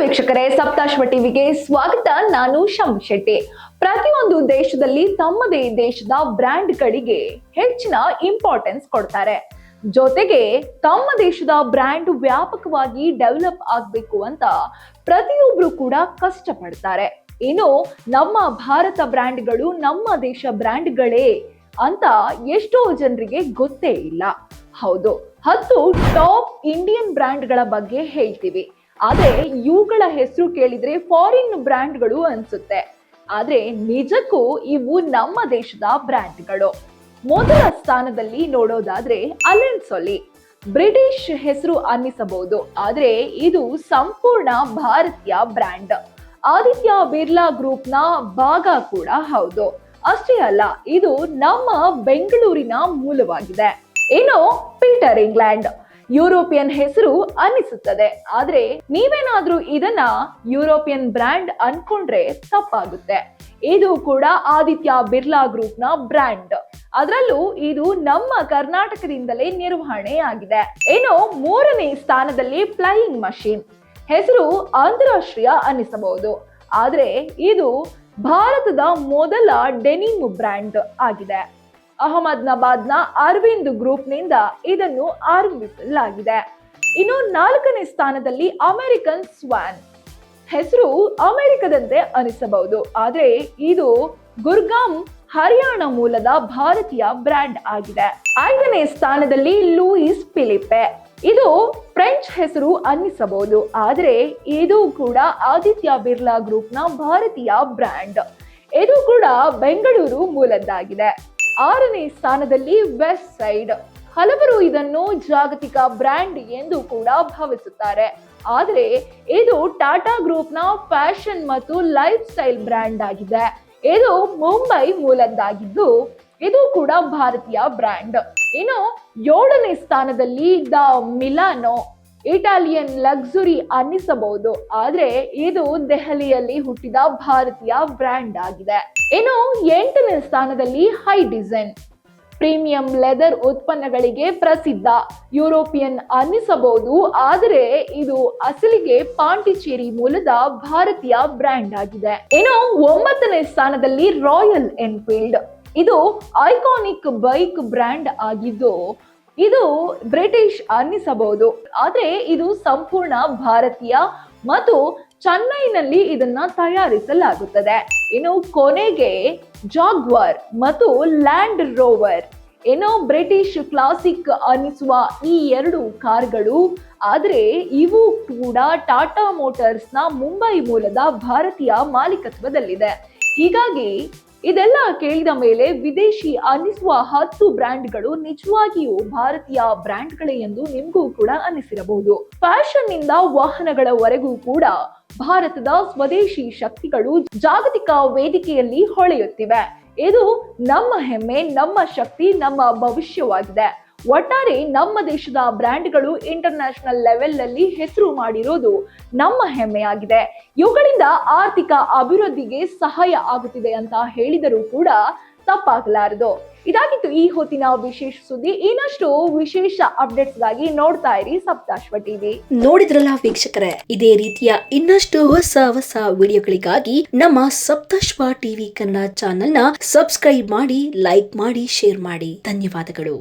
ವೀಕ್ಷಕರೇ, ಸಪ್ತಾಶ್ವ ಟಿವಿಗೆ ಸ್ವಾಗತ. ನಾನು ಶಂ ಶೆಟ್ಟಿ. ಪ್ರತಿಯೊಂದು ದೇಶದಲ್ಲಿ ತಮ್ಮದೇ ದೇಶದ ಬ್ರ್ಯಾಂಡ್ಗಳಿಗೆ ಹೆಚ್ಚಿನ ಇಂಪಾರ್ಟೆನ್ಸ್ ಕೊಡ್ತಾರೆ. ಜೊತೆಗೆ ತಮ್ಮ ದೇಶದ ಬ್ರ್ಯಾಂಡ್ ವ್ಯಾಪಕವಾಗಿ ಡೆವಲಪ್ ಆಗಬೇಕು ಅಂತ ಪ್ರತಿಯೊಬ್ರು ಕೂಡ ಕಷ್ಟಪಡ್ತಾರೆ. ಇನ್ನು ನಮ್ಮ ಭಾರತ ಬ್ರ್ಯಾಂಡ್ಗಳು ನಮ್ಮ ದೇಶ ಬ್ರ್ಯಾಂಡ್ಗಳೇ ಅಂತ ಎಷ್ಟೋ ಜನರಿಗೆ ಗೊತ್ತೇ ಇಲ್ಲ. ಹೌದು. ಹತ್ತು ಟಾಪ್ ಇಂಡಿಯನ್ ಬ್ರ್ಯಾಂಡ್ಗಳ ಬಗ್ಗೆ ಹೇಳ್ತೀವಿ. ಆದ್ರೆ ಇವುಗಳ ಹೆಸರು ಕೇಳಿದ್ರೆ ಫಾರಿನ್ ಬ್ರ್ಯಾಂಡ್ಗಳು ಅನ್ಸುತ್ತೆ. ಆದ್ರೆ ನಿಜಕ್ಕೂ ಇವು ನಮ್ಮ ದೇಶದ ಬ್ರ್ಯಾಂಡ್ಗಳು ಮೊದಲ ಸ್ಥಾನದಲ್ಲಿ ನೋಡೋದಾದ್ರೆ ಅಲೆನ್ಸೊಲಿ ಬ್ರಿಟಿಷ್ ಹೆಸರು ಅನ್ನಿಸಬಹುದು, ಆದ್ರೆ ಇದು ಸಂಪೂರ್ಣ ಭಾರತೀಯ ಬ್ರ್ಯಾಂಡ್ ಆದಿತ್ಯ ಬಿರ್ಲಾ ಗ್ರೂಪ್ನ ಭಾಗ ಕೂಡ ಹೌದು. ಅಷ್ಟೇ ಅಲ್ಲ, ಇದು ನಮ್ಮ ಬೆಂಗಳೂರಿನ ಮೂಲವಾಗಿದೆ. ಇನ್ನು ಪೀಟರ್ ಇಂಗ್ಲೆಂಡ್ ಯುರೋಪಿಯನ್ ಹೆಸರು ಅನ್ನಿಸುತ್ತದೆ. ಆದ್ರೆ ನೀವೇನಾದ್ರೂ ಇದನ್ನ ಯುರೋಪಿಯನ್ ಬ್ರ್ಯಾಂಡ್ ಅನ್ಕೊಂಡ್ರೆ ತಪ್ಪಾಗುತ್ತೆ. ಇದು ಕೂಡ ಆದಿತ್ಯ ಬಿರ್ಲಾ ಗ್ರೂಪ್ನ ಬ್ರ್ಯಾಂಡ್. ಅದರಲ್ಲೂ ಇದು ನಮ್ಮ ಕರ್ನಾಟಕದಿಂದಲೇ ನಿರ್ವಹಣೆ ಆಗಿದೆ ಏನೋ ಮೂರನೇ ಸ್ಥಾನದಲ್ಲಿ ಫ್ಲೈಯಿಂಗ್ ಮಷೀನ್. ಹೆಸರು ಅಂತಾರಾಷ್ಟ್ರೀಯ ಅನ್ನಿಸಬಹುದು. ಆದ್ರೆ ಇದು ಭಾರತದ ಮೊದಲ ಡೆನಿಮ್ ಬ್ರ್ಯಾಂಡ್ ಆಗಿದೆ. ಅಹಮದಾಬಾದ್ನ ಅರವಿಂದ್ ಗ್ರೂಪ್ನಿಂದ ಇದನ್ನು ಆರಂಭಿಸಲಾಗಿದೆ. ಇನ್ನು ನಾಲ್ಕನೇ ಸ್ಥಾನದಲ್ಲಿ ಅಮೆರಿಕನ್ ಸ್ವಾನ್. ಹೆಸರು ಅಮೆರಿಕದಂತೆ ಅನಿಸಬಹುದು. ಆದರೆ ಇದು ಗುರ್ಗಾಂ ಹರಿಯಾಣ ಮೂಲದ ಭಾರತೀಯ ಬ್ರ್ಯಾಂಡ್ ಆಗಿದೆ. ಐದನೇ ಸ್ಥಾನದಲ್ಲಿ ಲೂಯಿಸ್ ಫಿಲಿಪೆ ಇದು ಫ್ರೆಂಚ್ ಹೆಸರು ಅನ್ನಿಸಬಹುದು. ಆದರೆ ಇದು ಕೂಡ ಆದಿತ್ಯ ಬಿರ್ಲಾ ಗ್ರೂಪ್ನ ಭಾರತೀಯ ಬ್ರ್ಯಾಂಡ್. ಇದು ಕೂಡ ಬೆಂಗಳೂರು ಮೂಲದ್ದಾಗಿದೆ. ಆರನೇ ಸ್ಥಾನದಲ್ಲಿ ವೆಸ್ಟ್ ಸೈಡ್ ಹಲವರು ಇದನ್ನು ಜಾಗತಿಕ ಬ್ರ್ಯಾಂಡ್ ಎಂದು ಕೂಡ ಭಾವಿಸುತ್ತಾರೆ. ಆದರೆ ಇದು ಟಾಟಾ ಗ್ರೂಪ್ನ ಫ್ಯಾಷನ್ ಮತ್ತು ಲೈಫ್ ಸ್ಟೈಲ್ ಬ್ರ್ಯಾಂಡ್ ಆಗಿದೆ. ಇದು ಮುಂಬೈ ಮೂಲದ್ದಾಗಿದ್ದು, ಇದು ಕೂಡ ಭಾರತೀಯ ಬ್ರ್ಯಾಂಡ್. ಇನ್ನು ಏಳನೇ ಸ್ಥಾನದಲ್ಲಿ ದ ಮಿಲಾನೋ. ಇಟಾಲಿಯನ್ ಲಕ್ಸುರಿ ಅನ್ನಿಸಬಹುದು. ಆದ್ರೆ ಇದು ದೆಹಲಿಯಲ್ಲಿ ಹುಟ್ಟಿದ ಭಾರತೀಯ ಬ್ರ್ಯಾಂಡ್ ಆಗಿದೆ. ಇನ್ನು ಎಂಟನೇ ಸ್ಥಾನದಲ್ಲಿ ಹೈ ಡಿಸೈನ್ ಪ್ರೀಮಿಯಂ ಲೆದರ್ ಉತ್ಪನ್ನಗಳಿಗೆ ಪ್ರಸಿದ್ಧ. ಯುರೋಪಿಯನ್ ಅನ್ನಿಸಬಹುದು, ಆದರೆ ಇದು ಅಸಲಿಗೆ ಪಾಂಡಿಚೇರಿ ಮೂಲದ ಭಾರತೀಯ ಬ್ರ್ಯಾಂಡ್ ಆಗಿದೆ. ಇನ್ನು ಒಂಬತ್ತನೇ ಸ್ಥಾನದಲ್ಲಿ ರಾಯಲ್ ಎನ್ಫೀಲ್ಡ್. ಇದು ಐಕಾನಿಕ್ ಬೈಕ್ ಬ್ರ್ಯಾಂಡ್ ಆಗಿದ್ದು ಇದು ಬ್ರಿಟಿಷ್ ಅನ್ನಿಸಬಹುದು. ಆದರೆ ಇದು ಸಂಪೂರ್ಣ ಭಾರತೀಯ ಮತ್ತು ಚೆನ್ನೈನಲ್ಲಿ ಇದನ್ನ ತಯಾರಿಸಲಾಗುತ್ತದೆ. ಇನ್ನು ಕೊನೆಗೆ ಜಾಗ್ವಾರ್ ಮತ್ತು ಲ್ಯಾಂಡ್ ರೋವರ್. ಏನೋ ಬ್ರಿಟಿಷ್ ಕ್ಲಾಸಿಕ್ ಅನ್ನಿಸುವ ಈ ಎರಡು ಕಾರ್ಗಳು, ಆದರೆ ಇವು ಕೂಡ ಟಾಟಾ ಮೋಟಾರ್ಸ್ನ ಮುಂಬೈ ಮೂಲದ ಭಾರತೀಯ ಮಾಲೀಕತ್ವದಲ್ಲಿದೆ. ಹೀಗಾಗಿ ಇದೆಲ್ಲ ಕೇಳಿದ ಮೇಲೆ ವಿದೇಶಿ ಅನಿಸುವ ಹತ್ತು ಬ್ರ್ಯಾಂಡ್ಗಳು ನಿಜವಾಗಿಯೂ ಭಾರತೀಯ ಬ್ರ್ಯಾಂಡ್ಗಳೇ ಎಂದು ನಿಮಗೂ ಕೂಡ ಅನಿಸಿರಬಹುದು ಫ್ಯಾಷನ್ನಿಂದ ವಾಹನಗಳವರೆಗೂ ಕೂಡ ಭಾರತದ ಸ್ವದೇಶಿ ಶಕ್ತಿಗಳು ಜಾಗತಿಕ ವೇದಿಕೆಯಲ್ಲಿ ಹೊಳೆಯುತ್ತಿವೆ. ಇದು ನಮ್ಮ ಹೆಮ್ಮೆ, ನಮ್ಮ ಶಕ್ತಿ, ನಮ್ಮ ಭವಿಷ್ಯವಾಗಿದೆ. ಒಟ್ಟಾರೆ ನಮ್ಮ ದೇಶದ ಬ್ರ್ಯಾಂಡ್ಗಳು ಇಂಟರ್ನ್ಯಾಷನಲ್ ಲೆವೆಲ್ನಲ್ಲಿ ಹೆಸರು ಮಾಡಿರೋದು ನಮ್ಮ ಹೆಮ್ಮೆಯಾಗಿದೆ. ಇವುಗಳಿಂದ ಆರ್ಥಿಕ ಅಭಿವೃದ್ಧಿಗೆ ಸಹಾಯ ಆಗುತ್ತಿದೆ ಅಂತ ಹೇಳಿದರೂ ಕೂಡ ತಪ್ಪಾಗಲಾರದು. ಇದಾಗಿತ್ತು ಈ ಹೊತ್ತಿನ ವಿಶೇಷ ಸುದ್ದಿ. ಇನ್ನಷ್ಟು ವಿಶೇಷ ಅಪ್ಡೇಟ್ಸ್ಗಾಗಿ ನೋಡ್ತಾ ಇರಿ ಸಪ್ತಾಶ್ವ ಟಿವಿ. ನೋಡಿದ್ರಲ್ಲ ವೀಕ್ಷಕರೇ, ಇದೇ ರೀತಿಯ ಇನ್ನಷ್ಟು ಹೊಸ ಹೊಸ ವಿಡಿಯೋಗಳಿಗಾಗಿ ನಮ್ಮ ಸಪ್ತಾಶ್ವ ಟಿವಿ ಕನ್ನಡ ಚಾನೆಲ್ನ ಸಬ್ಸ್ಕ್ರೈಬ್ ಮಾಡಿ, ಲೈಕ್ ಮಾಡಿ, ಶೇರ್ ಮಾಡಿ. ಧನ್ಯವಾದಗಳು.